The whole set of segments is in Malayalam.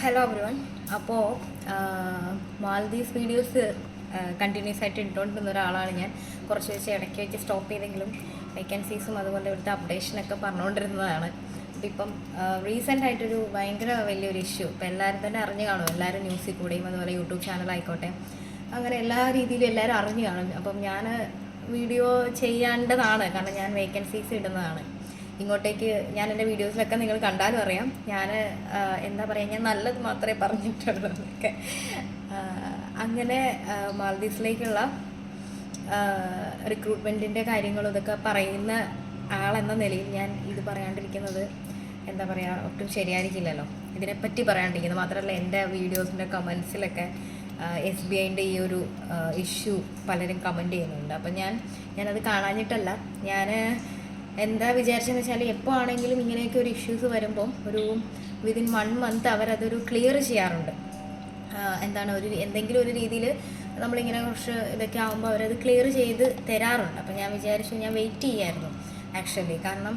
ഹലോ എവരിവൺ അപ്പോൾ മാൽദീവ്സ് വീഡിയോസ് കണ്ടിന്യൂസ് ആയിട്ട് ഇട്ടുകൊണ്ടിരുന്ന ഒരാളാണ് ഞാൻ. കുറച്ച് വെച്ച് ഇടയ്ക്ക് വെച്ച് സ്റ്റോപ്പ് ചെയ്തെങ്കിലും വേക്കൻസീസും അതുപോലെ ഇവിടുത്തെ അപ്ഡേഷനൊക്കെ പറഞ്ഞുകൊണ്ടിരുന്നതാണ്. അപ്പോൾ ഇപ്പം റീസെന്റ് ആയിട്ടൊരു ഭയങ്കര വലിയൊരു ഇഷ്യൂ ഇപ്പം എല്ലാവരും തന്നെ അറിഞ്ഞു കാണും. എല്ലാവരും ന്യൂസിൽ കൂടെയും അതുപോലെ യൂട്യൂബ് ചാനലായിക്കോട്ടെ അങ്ങനെ എല്ലാ രീതിയിലും എല്ലാവരും അറിഞ്ഞു കാണും. അപ്പം ഞാൻ വീഡിയോ ചെയ്യേണ്ടതാണ്. കാരണം ഞാൻ വേക്കൻസീസ് ഇടുന്നതാണ്. ഇങ്ങോട്ടേക്ക് ഞാൻ എന്റെ വീഡിയോസിലൊക്കെ നിങ്ങൾ കണ്ടാലും അറിയാം. ഞാൻ എന്താ പറയുക ഞാൻ നല്ലത് മാത്രമേ പറഞ്ഞിട്ടുള്ളൂ. എന്നൊക്കെ അങ്ങനെ മാൽദീവ്സിലേക്കുള്ള റിക്രൂട്ട്മെന്റിന്റെ കാര്യങ്ങളും ഇതൊക്കെ പറയുന്ന ആളെന്ന നിലയിൽ ഞാൻ ഇത് പറയാണ്ടിരിക്കുന്നത് എന്താ പറയുക ഒട്ടും ശരിയായിരിക്കില്ലല്ലോ. ഇതിനെപ്പറ്റി പറയാണ്ടിരിക്കുന്നത് മാത്രമല്ല എന്റെ വീഡിയോസിന്റെ കമൻസിലൊക്കെ എസ് ബി ഐന്റെ ഈ ഒരു ഇഷ്യൂ പലരും കമന്റ് ചെയ്യുന്നുണ്ട്. അപ്പം ഞാൻ ഞാനത് കാണാഞ്ഞിട്ടല്ല. ഞാൻ എന്താ വിചാരിച്ചെന്ന് വെച്ചാൽ എപ്പോൾ ആണെങ്കിലും ഇങ്ങനെയൊക്കെ ഒരു ഇഷ്യൂസ് വരുമ്പം ഒരു വിതിൻ വൺ മന്ത് അവരതൊരു ക്ലിയർ ചെയ്യാറുണ്ട്. എന്താണ് ഒരു എന്തെങ്കിലും ഒരു രീതിയിൽ നമ്മളിങ്ങനെ കുറച്ച് ഇതൊക്കെ ആകുമ്പോൾ അവരത് ക്ലിയർ ചെയ്ത് തരാറുണ്ട്. അപ്പം ഞാൻ വിചാരിച്ചു ഞാൻ വെയിറ്റ് ചെയ്യായിരുന്നു ആക്ച്വലി കാരണം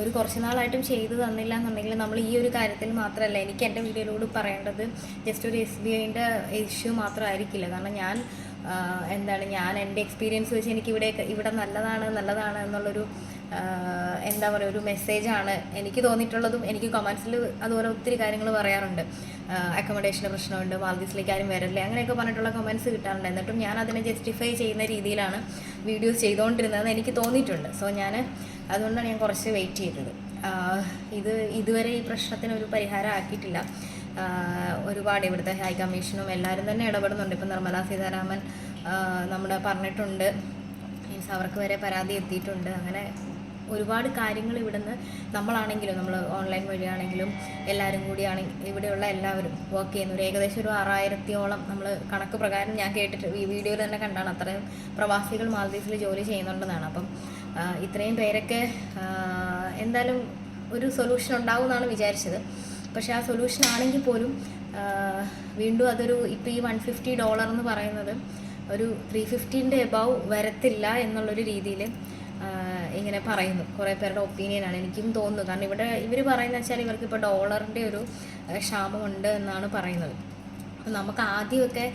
ഒരു കുറച്ച് നാളായിട്ടും ചെയ്തു തന്നില്ല എന്നുണ്ടെങ്കിൽ നമ്മൾ ഈ ഒരു കാര്യത്തിൽ മാത്രമല്ല എനിക്ക് എന്റെ വീഡിയോയിലൂടെ പറയേണ്ടത് ജസ്റ്റ് ഒരു എസ് ബി ഐന്റെ ഇഷ്യൂ മാത്രമായിരിക്കില്ല. കാരണം ഞാൻ എന്താണ് ഞാൻ എന്റെ എക്സ്പീരിയൻസ് വെച്ച് എനിക്ക് ഇവിടെ ഇവിടെ നല്ലതാണ് നല്ലതാണ് എന്നുള്ളൊരു എന്താ പറയുക ഒരു മെസ്സേജാണ് എനിക്ക് തോന്നിയിട്ടുള്ളതും എനിക്ക് കമൻസിൽ അതുപോലെ ഒത്തിരി കാര്യങ്ങൾ പറയാറുണ്ട്. അക്കോമഡേഷന്റെ പ്രശ്നമുണ്ട് മാൽദീവ്സിലേക്ക് ആരും വരല്ലേ അങ്ങനെയൊക്കെ പറഞ്ഞിട്ടുള്ള കമൻസ് കിട്ടാറുണ്ട്. എന്നിട്ടും ഞാൻ അതിനെ ജസ്റ്റിഫൈ ചെയ്യുന്ന രീതിയിലാണ് വീഡിയോസ് ചെയ്തുകൊണ്ടിരുന്നതെന്ന് എനിക്ക് തോന്നിയിട്ടുണ്ട്. സോ ഞാൻ അതുകൊണ്ടാണ് ഞാൻ കുറച്ച് വെയിറ്റ് ചെയ്തത്. ഇത് ഇതുവരെ ഈ പ്രശ്നത്തിന് ഒരു പരിഹാരം ആക്കിയിട്ടില്ല. ഒരുപാട് ഇവിടുത്തെ ഹൈ കമ്മീഷനും എല്ലാവരും തന്നെ ഇടപെടുന്നുണ്ട്. ഇപ്പം നിർമ്മല സീതാരാമൻ നമ്മുടെ പറഞ്ഞിട്ടുണ്ട്. മീൻസ് അവർക്ക് വരെ പരാതി എത്തിയിട്ടുണ്ട്. അങ്ങനെ ഒരുപാട് കാര്യങ്ങൾ ഇവിടുന്ന് നമ്മളാണെങ്കിലും നമ്മൾ ഓൺലൈൻ വഴിയാണെങ്കിലും എല്ലാവരും കൂടിയാണ് ഇവിടെയുള്ള എല്ലാവരും വർക്ക് ചെയ്യുന്നു. ഒരു ഏകദേശം ഒരു ആറായിരത്തിയോളം നമ്മൾ കണക്ക് പ്രകാരം ഞാൻ കേട്ടിട്ട് ഈ വീഡിയോയിൽ തന്നെ കണ്ടാണ്. അത്രയും പ്രവാസികൾ മാലദ്വീപ്സിൽ ജോലി ചെയ്യുന്നുണ്ടെന്നാണ്. അപ്പം ഇത്രയും പേരൊക്കെ എന്തായാലും ഒരു സൊല്യൂഷൻ ഉണ്ടാവും എന്നാണ് വിചാരിച്ചത്. പക്ഷേ ആ സൊല്യൂഷൻ ആണെങ്കിൽ പോലും വീണ്ടും അതൊരു ഇപ്പോൾ ഈ വൺ ഫിഫ്റ്റി ഡോളർ എന്ന് പറയുന്നത് ഒരു ത്രീ ഫിഫ്റ്റീന്റെ എബവ് വരത്തില്ല എന്നുള്ളൊരു രീതിയിൽ ഇങ്ങനെ പറയുന്നു. കുറേ പേരുടെ ഒപ്പീനിയനാണ് എനിക്കും തോന്നുന്നു. കാരണം ഇവിടെ ഇവർ പറയുന്നത് വെച്ചാൽ ഇവർക്ക് ഇപ്പോൾ ഡോളറിന്റെ ഒരു ക്ഷാമമുണ്ട് എന്നാണ് പറയുന്നത്. നമുക്ക് ആദ്യമൊക്കെ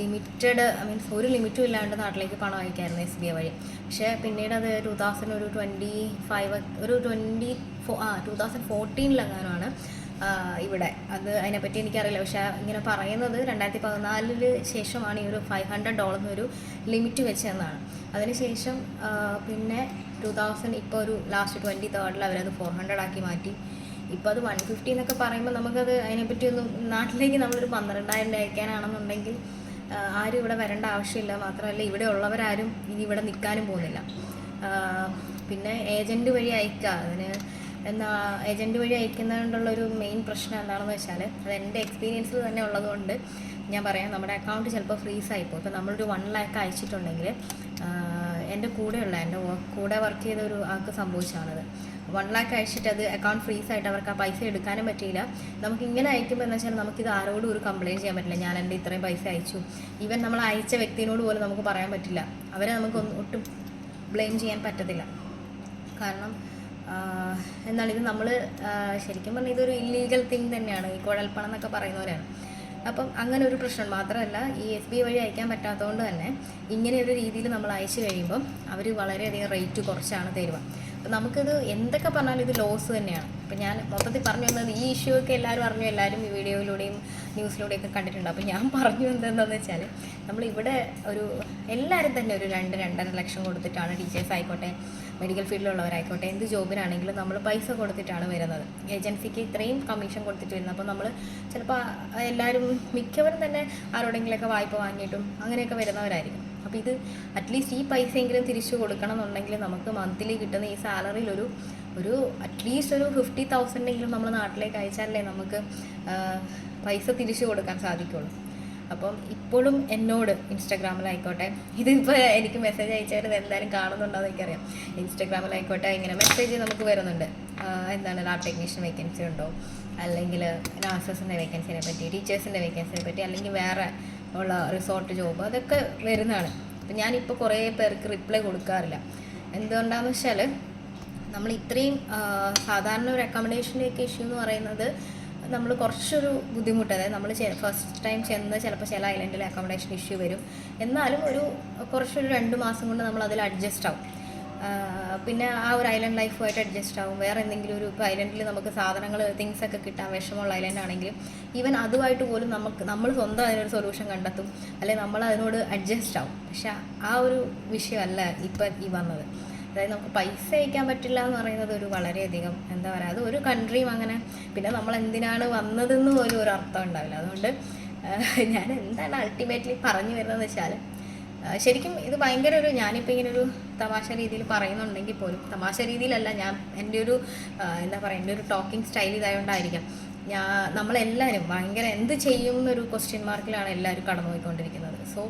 ലിമിറ്റഡ് ഐ മീൻസ് ഒരു ലിമിറ്റും ഇല്ലാണ്ട് നാട്ടിലേക്ക് പണം അയക്കായിരുന്നു എസ് ബി ഐ വഴി. പക്ഷേ പിന്നീട് അത് ടു തൗസൻഡ് ഒരു ട്വന്റി ഫൈവ് ഒരു ട്വന്റി ഫോ ആ ടു തൗസൻഡ് ഫോർട്ടീനിലെങ്ങാനാണ് ഇവിടെ. അത് അതിനെപ്പറ്റി എനിക്കറിയില്ല. പക്ഷേ ഇങ്ങനെ പറയുന്നത് രണ്ടായിരത്തി പതിനാലിന് ശേഷമാണ് ഈ ഒരു ഫൈവ് ഹൺഡ്രഡ് ഡോളർ എന്നൊരു ലിമിറ്റ് വെച്ചതെന്നാണ്. അതിനുശേഷം പിന്നെ ടു തൗസൻഡ് ഇപ്പോൾ ഒരു ലാസ്റ്റ് ട്വന്റി തേർഡിൽ അവരത് ഫോർ ഹൺഡ്രഡ് ആക്കി മാറ്റി. ഇപ്പോൾ അത് വൺ ഫിഫ്റ്റി എന്നൊക്കെ പറയുമ്പോൾ നമുക്കത് അതിനെപ്പറ്റി ഒന്നും നാട്ടിലേക്ക് നമ്മളൊരു പന്ത്രണ്ടായിരം രൂപ അയക്കാനാണെന്നുണ്ടെങ്കിൽ ആരും ഇവിടെ വരേണ്ട ആവശ്യമില്ല. മാത്രമല്ല ഇവിടെ ഉള്ളവരാരും ഇനി ഇവിടെ നിൽക്കാനും പോകുന്നില്ല. പിന്നെ ഏജന്റ് വഴി അയക്കുക അതിന് എന്താ ഏജന്റ് വഴി അയക്കുന്നതുകൊണ്ടുള്ളൊരു മെയിൻ പ്രശ്നം എന്താണെന്ന് വെച്ചാൽ അത് എന്റെ എക്സ്പീരിയൻസിൽ തന്നെ ഉള്ളതുകൊണ്ട് ഞാൻ പറയാം നമ്മുടെ അക്കൗണ്ട് ചിലപ്പോൾ ഫ്രീസ് ആയിപ്പോൾ ഇപ്പോൾ നമ്മളൊരു വൺ ലാക്ക് അയച്ചിട്ടുണ്ടെങ്കിൽ എന്റെ കൂടെയുള്ള എന്റെ കൂടെ വർക്ക് ചെയ്ത ഒരു ആൾക്ക് സംഭവിച്ചാണത് വൺ ലാക്ക് അയച്ചിട്ട് അത് അക്കൗണ്ട് ഫ്രീസ് ആയിട്ട് അവർക്ക് ആ പൈസ എടുക്കാനും പറ്റിയില്ല. നമുക്ക് ഇങ്ങനെ അയക്കുമ്പോൾ എന്ന് വെച്ചാൽ നമുക്കിത് ആരോടും ഒരു കംപ്ലയിന്റ് ചെയ്യാൻ പറ്റില്ല. ഞാൻ എന്റെ ഇത്രയും പൈസ അയച്ചു. ഈവൻ നമ്മൾ അയച്ച വ്യക്തിനോട് പോലും നമുക്ക് പറയാൻ പറ്റില്ല. അവരെ നമുക്ക് ഒട്ടും ബ്ലെയിം ചെയ്യാൻ പറ്റത്തില്ല. കാരണം എന്നാൽ ഇത് നമ്മൾ ശരിക്കും പറഞ്ഞാൽ ഇതൊരു ഇല്ലീഗൽ തിങ് തന്നെയാണ്. ഈ കുഴൽപ്പണം എന്നൊക്കെ പറയുന്നവരാണ്. അപ്പം അങ്ങനെ ഒരു പ്രശ്നം മാത്രമല്ല ഈ എസ് ബി വഴി അയക്കാൻ പറ്റാത്തതുകൊണ്ട് തന്നെ ഇങ്ങനെ ഒരു രീതിയിൽ നമ്മൾ അയച്ചു കഴിയുമ്പം അവർ വളരെയധികം റേറ്റ് കുറച്ചാണ് തരുക. നമുക്കിത് എന്തൊക്കെ പറഞ്ഞാലും ഇത് ലോസ് തന്നെയാണ്. അപ്പം ഞാൻ മൊത്തത്തിൽ പറഞ്ഞു വന്നത് ഈ ഇഷ്യൂ ഒക്കെ എല്ലാവരും അറിഞ്ഞു എല്ലാവരും ഈ വീഡിയോയിലൂടെയും ന്യൂസിലൂടെയൊക്കെ കണ്ടിട്ടുണ്ട്. അപ്പം ഞാൻ പറഞ്ഞു എന്തെന്ന് വെച്ചാൽ നമ്മളിവിടെ ഒരു എല്ലാവരും തന്നെ ഒരു രണ്ട് രണ്ടര ലക്ഷം കൊടുത്തിട്ടാണ് ടീച്ചേഴ്സ് ആയിക്കോട്ടെ മെഡിക്കൽ ഫീൽഡിലുള്ളവരായിക്കോട്ടെ എന്ത് ജോബിനാണെങ്കിലും നമ്മൾ പൈസ കൊടുത്തിട്ടാണ് വരുന്നത്. ഏജൻസിക്ക് ഇത്രയും കമ്മീഷൻ കൊടുത്തിട്ട് വരുന്നത്. അപ്പോൾ നമ്മൾ ചിലപ്പോൾ എല്ലാവരും മിക്കവരും തന്നെ ആരോടെങ്കിലുമൊക്കെ വായ്പ വാങ്ങിയിട്ടും അങ്ങനെയൊക്കെ വരുന്നവരായിരിക്കും. അപ്പോൾ ഇത് അറ്റ്ലീസ്റ്റ് ഈ പൈസയെങ്കിലും തിരിച്ചു കൊടുക്കണം എന്നുണ്ടെങ്കിൽ നമുക്ക് മന്ത്ലി കിട്ടുന്ന ഈ സാലറിയിൽ ഒരു ഒരു അറ്റ്ലീസ്റ്റ് ഒരു ഫിഫ്റ്റി തൗസൻഡെങ്കിലും നമ്മൾ നാട്ടിലേക്ക് അയച്ചാലേ നമുക്ക് പൈസ തിരിച്ചു കൊടുക്കാൻ സാധിക്കുള്ളൂ. അപ്പം ഇപ്പോഴും എന്നോട് ഇൻസ്റ്റാഗ്രാമിലായിക്കോട്ടെ ഇതിപ്പോൾ എനിക്ക് മെസ്സേജ് അയച്ചവർ എന്തായാലും കാണുന്നുണ്ടോയെന്ന് എനിക്കറിയാം. ഇൻസ്റ്റാഗ്രാമിലായിക്കോട്ടെ ഇങ്ങനെ മെസ്സേജ് നമുക്ക് വരുന്നുണ്ട്. എന്താണ് ലാബ് ടെക്നീഷ്യൻ വേക്കൻസി ഉണ്ടോ? അല്ലെങ്കിൽ നഴ്സസിന്റെ വേക്കൻസിനെ പറ്റി ടീച്ചേഴ്സിന്റെ വേക്കൻസിനെ പറ്റി അല്ലെങ്കിൽ വേറെ ഉള്ള റിസോർട്ട് ജോബ് അതൊക്കെ വരുന്നതാണ്. അപ്പം ഞാനിപ്പോൾ കുറേ പേർക്ക് റിപ്ലൈ കൊടുക്കാറില്ല. എന്തുകൊണ്ടാണെന്ന് വെച്ചാൽ നമ്മൾ ഇത്രയും സാധാരണ ഒരു അക്കോമഡേഷന്റെയൊക്കെ ഇഷ്യൂ എന്ന് പറയുന്നത് നമ്മൾ കുറച്ചൊരു ബുദ്ധിമുട്ട് അതായത് നമ്മൾ ഫസ്റ്റ് ടൈം ചെന്ന് ചിലപ്പോൾ ചില ഐലൻഡിൽ അക്കോമഡേഷൻ ഇഷ്യൂ വരും. എന്നാലും ഒരു കുറച്ചൊരു രണ്ട് മാസം കൊണ്ട് നമ്മൾ അതിൽ അഡ്ജസ്റ്റ് ആവും. പിന്നെ ആ ഒരു ഐലൻഡ് ലൈഫുമായിട്ട് അഡ്ജസ്റ്റ് ആവും. വേറെ എന്തെങ്കിലും ഒരു ഇപ്പോൾ ഐലൻഡിൽ നമുക്ക് സാധനങ്ങൾ തിങ്സ് ഒക്കെ കിട്ടാൻ വിഷമമുള്ള ഐലൻഡ് ആണെങ്കിലും ഈവൻ അതുമായിട്ട് പോലും നമുക്ക് നമ്മൾ സ്വന്തം അതിനൊരു സൊല്യൂഷൻ കണ്ടെത്തും. അല്ലെങ്കിൽ നമ്മൾ അതിനോട് അഡ്ജസ്റ്റ് ആവും. പക്ഷെ ആ ഒരു വിഷയമല്ല ഇപ്പം ഈ വന്നത്. അതായത് നമുക്ക് പൈസ അയക്കാൻ പറ്റില്ല എന്ന് പറയുന്നത് ഒരു വളരെയധികം എന്താ പറയുക അത് ഒരു കൺട്രിയും അങ്ങനെ. പിന്നെ നമ്മൾ എന്തിനാണ് വന്നതെന്ന് പോലും ഒരു അർത്ഥം ഉണ്ടാവില്ല. അതുകൊണ്ട് ഞാൻ എന്താണ് അൾട്ടിമേറ്റ്ലി പറഞ്ഞു വരുന്നതെന്ന് വെച്ചാൽ ശരിക്കും ഇത് ഭയങ്കര ഒരു ഞാനിപ്പോൾ ഇങ്ങനെ ഒരു തമാശ രീതിയിൽ പറയുന്നുണ്ടെങ്കിൽ പോലും തമാശ രീതിയിലല്ല ഞാൻ എന്റെ ഒരു എന്താ പറയുക എന്റെ ഒരു ടോക്കിംഗ് സ്റ്റൈൽ ഇതായതുകൊണ്ടായിരിക്കാം ഞാൻ നമ്മളെല്ലാവരും ഭയങ്കര എന്ത് ചെയ്യും എന്നൊരു ക്വസ്റ്റ്യൻ മാർക്കിലാണ് എല്ലാവരും കടന്നുപോയിക്കൊണ്ടിരിക്കുന്നത്. സോ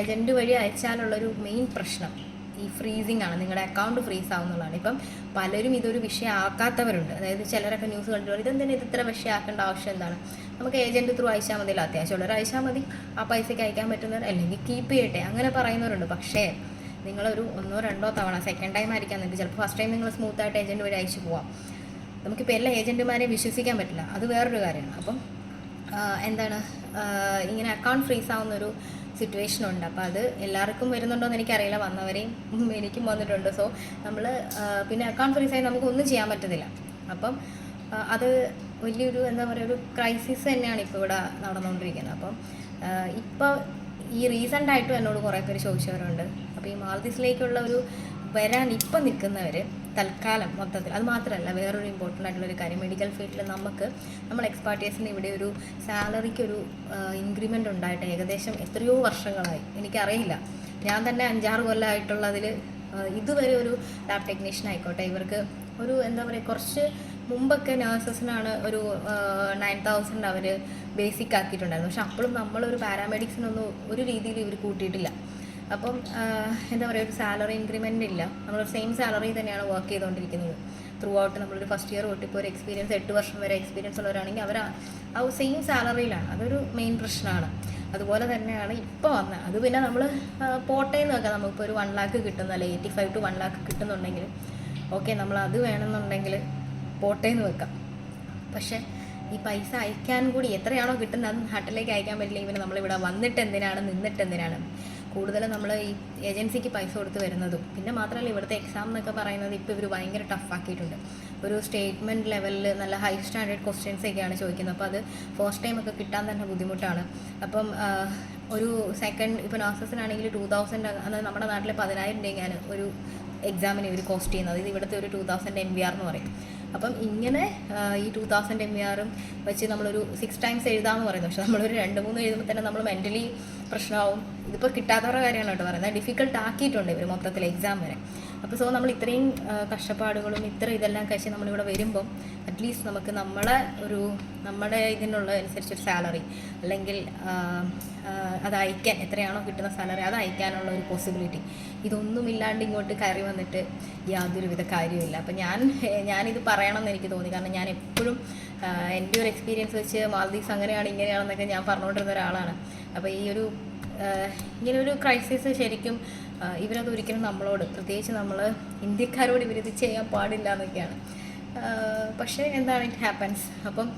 ഏജന്റ് വഴി അയച്ചാലുള്ളൊരു മെയിൻ പ്രശ്നം ഈ ഫ്രീസിങ് ആണ്. നിങ്ങളുടെ അക്കൗണ്ട് ഫ്രീസ് ആവുന്നതാണ് ഇപ്പം പലരും ഇതൊരു വിഷയമാക്കാത്തവരുണ്ട്. അതായത് ചിലരൊക്കെ ന്യൂസ് കണ്ടിട്ട് ഇതെന്തിനാ ഇത് ഇത്ര വിഷയമാക്കേണ്ട ആവശ്യം എന്താണ്? നമുക്ക് ഏജന്റ് ത്രൂ അയച്ചാൽ മതിയല്ലോ അത്യാവശ്യമുള്ളവർ അയച്ചാൽ മതി. ആ പൈസയ്ക്ക് അയക്കാൻ പറ്റുന്നവർ അല്ലെങ്കിൽ കീപ്പ് ചെയ്യട്ടെ. അങ്ങനെ പറയുന്നവരുണ്ട്. പക്ഷേ നിങ്ങളൊരു ഒന്നോ രണ്ടോ തവണ സെക്കൻഡ് ടൈം ആയിരിക്കാം നിങ്ങൾക്ക് ചിലപ്പോൾ ഫസ്റ്റ് ടൈം നിങ്ങൾ സ്മൂത്തായിട്ട് ഏജന്റ് വഴി അയച്ചു പോവാം. നമുക്കിപ്പോൾ എല്ലാ ഏജന്റുമാരെയും വിശ്വസിക്കാൻ പറ്റില്ല. അത് വേറൊരു കാര്യമാണ്. അപ്പം എന്താണ് ഇങ്ങനെ അക്കൗണ്ട് ഫ്രീസ് ആവുന്ന ഒരു സിറ്റുവേഷൻ ഉണ്ട്. അപ്പോൾ അത് എല്ലാവർക്കും വരുന്നുണ്ടോ എന്ന് എനിക്കറിയില്ല. വന്നവരെയും എനിക്കും വന്നിട്ടുണ്ട്. സോ നമ്മൾ പിന്നെ അക്കൗണ്ട് ഫ്രീസ് ആയി നമുക്ക് ഒന്നും ചെയ്യാൻ പറ്റത്തില്ല. അപ്പം അത് വലിയൊരു എന്താ പറയുക ഒരു ക്രൈസിസ് തന്നെയാണ് ഇപ്പോൾ ഇവിടെ നടന്നുകൊണ്ടിരിക്കുന്നത്. അപ്പം ഇപ്പോൾ ഈ റീസെന്റ് ആയിട്ടും എന്നോട് കുറേ പേര് ചോദിച്ചവരുണ്ട്. അപ്പോൾ ഈ മാൾദീസിലേക്കുള്ള ഒരു വരാൻ ഇപ്പം നിൽക്കുന്നവർ തൽക്കാലം മൊത്തത്തിൽ. അത് മാത്രമല്ല വേറൊരു ഇമ്പോർട്ടന്റ് ആയിട്ടുള്ള ഒരു കാര്യം മെഡിക്കൽ ഫീൽഡിൽ നമുക്ക് നമ്മൾ എക്സ്പാർട്ടേഴ്സിന് ഇവിടെ ഒരു സാലറിക്ക് ഒരു ഇൻക്രിമെന്റ് ഉണ്ടായിട്ട് ഏകദേശം എത്രയോ വർഷങ്ങളായി. എനിക്കറിയില്ല. ഞാൻ തന്നെ അഞ്ചാറ് കൊല്ലമായിട്ടുള്ളതിൽ ഇതുവരെ ഒരു ലാബ് ടെക്നീഷ്യൻ ആയിക്കോട്ടെ. ഇവർക്ക് ഒരു എന്താ പറയുക കുറച്ച് മുമ്പൊക്കെ നേഴ്സസിനാണ് ഒരു നയൻ തൗസൻഡ് അവർ ബേസിക് ആക്കിയിട്ടുണ്ടായിരുന്നു പക്ഷെ അപ്പോഴും നമ്മളൊരു പാരാമെഡിക്സിനൊന്നും ഒരു രീതിയിൽ ഇവർ കൂട്ടിയിട്ടില്ല. അപ്പം എന്താ പറയുക ഒരു സാലറി ഇൻക്രിമെന്റ് ഇല്ല. നമ്മൾ സെയിം സാലറി തന്നെയാണ് വർക്ക് ചെയ്തുകൊണ്ടിരിക്കുന്നത് ത്രൂ ഔട്ട് നമ്മളൊരു ഫസ്റ്റ് ഇയർ തൊട്ട് ഇപ്പോൾ ഒരു എക്സ്പീരിയൻസ് എട്ട് വർഷം വരെ എക്സ്പീരിയൻസ് ഉള്ളവരാണെങ്കിൽ അവർ ആ- സെയിം സാലറിയിലാണ് അതൊരു മെയിൻ പ്രശ്നമാണ്. അതുപോലെ തന്നെയാണ് ഇപ്പോൾ വന്നത് അത് പിന്നെ നമ്മൾ പോട്ടെ എന്ന് വെക്കാം. നമുക്കിപ്പോൾ ഒരു വൺ ലാക്ക് കിട്ടുന്ന അല്ലെങ്കിൽ eighty five to one lakh കിട്ടുന്നുണ്ടെങ്കിൽ. Okay നമ്മൾ അത് വേണമെന്നുണ്ടെങ്കിൽ പോട്ടെ എന്ന് വെക്കാം. പക്ഷേ ഈ പൈസ അയക്കാൻ കൂടി എത്രയാണോ കിട്ടുന്നത് അത് നാട്ടിലേക്ക് അയക്കാൻ പറ്റില്ല. ഇവന് നമ്മളിവിടെ വന്നിട്ട് എന്തിനാണ് നിന്നിട്ട് എന്തിനാണ് കൂടുതലും നമ്മൾ ഈ ഏജൻസിക്ക് പൈസ കൊടുത്ത് വരുന്നതും. പിന്നെ മാത്രമല്ല ഇവിടുത്തെ എക്സാം എന്നൊക്കെ പറയുന്നത് ഇപ്പോൾ ഇവർ ഭയങ്കര ടഫാക്കിയിട്ടുണ്ട് ഒരു സ്റ്റേറ്റ്മെന്റ് ലെവലിൽ നല്ല ഹൈ സ്റ്റാൻഡേർഡ് ക്വസ്റ്റ്യൻസ് ഒക്കെയാണ് ചോദിക്കുന്നത്. അപ്പോൾ അത് ഫസ്റ്റ് ടൈം ഒക്കെ കിട്ടാൻ തന്നെ ബുദ്ധിമുട്ടാണ്. അപ്പം ഒരു സെക്കൻഡ് ഇപ്പോൾ നാസസിനാണെങ്കിൽ ടൂ തൗസൻഡ് അത് നമ്മുടെ നാട്ടിൽ പതിനായിരം രൂപയാണ് ഒരു എക്സാമിന് ഇവർ കോസ്റ്റ് ചെയ്യുന്നത്. ഇത് ഇവിടുത്തെ ഒരു two thousand M V R എന്ന് പറയും. അപ്പം ഇങ്ങനെ ഈ ടൂ തൗസൻഡ് എം വി ആറും വെച്ച് നമ്മളൊരു സിക്സ് ടൈംസ് എഴുതാമെന്ന് പറയുന്നു. പക്ഷെ നമ്മളൊരു രണ്ട് മൂന്ന് എഴുതുമ്പോൾ തന്നെ നമ്മൾ മെന്റലി പ്രശ്നമാവും. ഇതിപ്പോൾ കിട്ടാത്തവരുടെ കാര്യമാണ് കേട്ടോ പറയുന്നത്. ഡിഫിക്കൽട്ട് ആക്കിയിട്ടുണ്ട് ഇവർ മൊത്തത്തിൽ എക്സാം വരെ. അപ്പോൾ സോ നമ്മൾ ഇത്രയും കഷ്ടപ്പാടുകളും ഇത്ര ഇതെല്ലാം കഴിച്ച് നമ്മളിവിടെ വരുമ്പം അറ്റ്ലീസ്റ്റ് നമുക്ക് നമ്മളെ ഒരു നമ്മുടെ ഇതിനുള്ള അനുസരിച്ചൊരു സാലറി അല്ലെങ്കിൽ അത് അയക്കാൻ എത്രയാണോ കിട്ടുന്ന സാലറി അത് അയക്കാനുള്ള ഒരു പോസിബിലിറ്റി ഇതൊന്നും ഇല്ലാണ്ട് ഇങ്ങോട്ട് കയറി വന്നിട്ട് യാതൊരുവിധ കാര്യമില്ല അപ്പം ഞാൻ ഞാനിത് പറയണമെന്ന് എനിക്ക് തോന്നി. കാരണം ഞാൻ എപ്പോഴും എന്റെ ഒരു എക്സ്പീരിയൻസ് വെച്ച് മാൽദീവ്സ് അങ്ങനെയാണ് ഇങ്ങനെയാണെന്നൊക്കെ ഞാൻ പറഞ്ഞുകൊണ്ടിരുന്ന ഒരാളാണ്. അപ്പോൾ ഈ ഒരു ഇങ്ങനൊരു ക്രൈസിസ് ശരിക്കും ഇവരത് ഒരിക്കലും നമ്മളോട് പ്രത്യേകിച്ച് നമ്മൾ ഇന്ത്യക്കാരോട് ഇവരിത് ചെയ്യാൻ പാടില്ല എന്നൊക്കെയാണ് പക്ഷേ എന്താണ് ഇറ്റ് ഹാപ്പൻസ് അപ്പം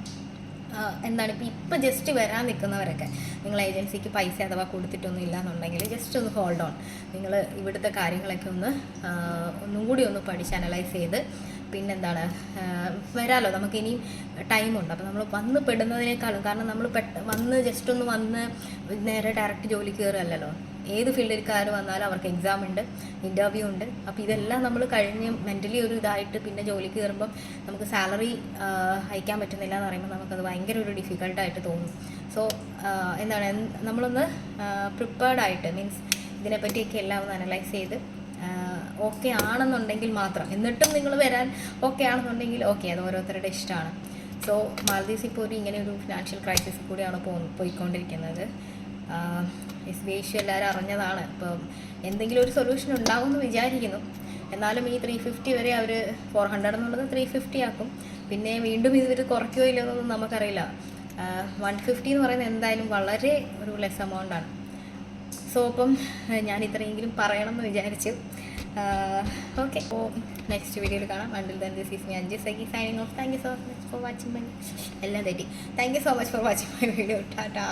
എന്താണ് ഇപ്പം ഇപ്പം ജസ്റ്റ് വരാൻ നിൽക്കുന്നവരൊക്കെ നിങ്ങൾ ഏജൻസിക്ക് പൈസ അഥവാ കൊടുത്തിട്ടൊന്നും ഇല്ല എന്നുണ്ടെങ്കിൽ ജസ്റ്റ് ഒന്ന് ഹോൾഡ് ഓൺ നിങ്ങൾ ഇവിടുത്തെ കാര്യങ്ങളൊക്കെ ഒന്ന് ഒന്നും കൂടി ഒന്ന് പഠിച്ച് അനലൈസ് ചെയ്ത് പിന്നെന്താണ് വരാമല്ലോ നമുക്ക് ഇനിയും ടൈമുണ്ട് അപ്പോൾ നമ്മൾ വന്ന് പെടുന്നതിനേക്കാളും കാരണം നമ്മൾ പെട്ട വന്ന് ജസ്റ്റ് ഒന്ന് വന്ന് നേരെ ഡയറക്റ്റ് ജോലി കയറുകയല്ലല്ലോ ഏത് ഫീൽഡിൽക്കാർ വന്നാലും അവർക്ക് എക്സാം ഉണ്ട് ഇന്റർവ്യൂ ഉണ്ട്. അപ്പോൾ ഇതെല്ലാം നമ്മൾ കഴിഞ്ഞ് മെന്റലി ഒരു ഇതായിട്ട് പിന്നെ ജോലിക്ക് കയറുമ്പം നമുക്ക് സാലറി അയക്കാൻ പറ്റുന്നില്ല എന്ന് പറയുമ്പോൾ നമുക്കത് ഭയങ്കര ഒരു ഡിഫിക്കൽട്ടായിട്ട് തോന്നും. സോ എന്താണ് നമ്മളൊന്ന് പ്രിപ്പയർഡ് ആയിട്ട് മീൻസ് ഇതിനെപ്പറ്റിയൊക്കെ എല്ലാം ഒന്ന് അനലൈസ് ചെയ്ത് ഓക്കെ ആണെന്നുണ്ടെങ്കിൽ മാത്രം. എന്നിട്ടും നിങ്ങൾ വരാൻ ഓക്കെ ആണെന്നുണ്ടെങ്കിൽ ഓക്കെ അത് ഓരോരുത്തരുടെ ഇഷ്ടമാണ്. സോ മാലദ്വീപ്സ് ഇപ്പോൾ ഒരു ഇങ്ങനെ ഒരു ഫിനാൻഷ്യൽ ക്രൈസിസ് കൂടിയാണ് പോയിക്കൊണ്ടിരിക്കുന്നത്. എസ് എല്ലാവരും അറിഞ്ഞതാണ്. ഇപ്പം എന്തെങ്കിലും ഒരു സൊല്യൂഷൻ ഉണ്ടാവുമെന്ന് വിചാരിക്കുന്നു. എന്നാലും ഈ ത്രീ ഫിഫ്റ്റി വരെ അവർ ഫോർ ഹൺഡ്രഡ് എന്നുള്ളത് ത്രീ ഫിഫ്റ്റി ആക്കും. പിന്നെ വീണ്ടും ഇവർ കുറയ്ക്കുകയോ ഇല്ലെന്നൊന്നും നമുക്കറിയില്ല. വൺ ഫിഫ്റ്റി എന്ന് പറയുന്നത് എന്തായാലും വളരെ ഒരു ലെസ് എമൗണ്ട് ആണ്. സോ അപ്പം ഞാൻ ഇത്രയെങ്കിലും പറയണം എന്ന് വിചാരിച്ചു. ഓക്കെ അപ്പോൾ നെക്സ്റ്റ് വീഡിയോയിൽ കാണാം. Until then this is me അഞ്ച് സെക്കി signing off thank you so much for watching my എല്ലാം തെറ്റി. Thank you so much for watching my video Tata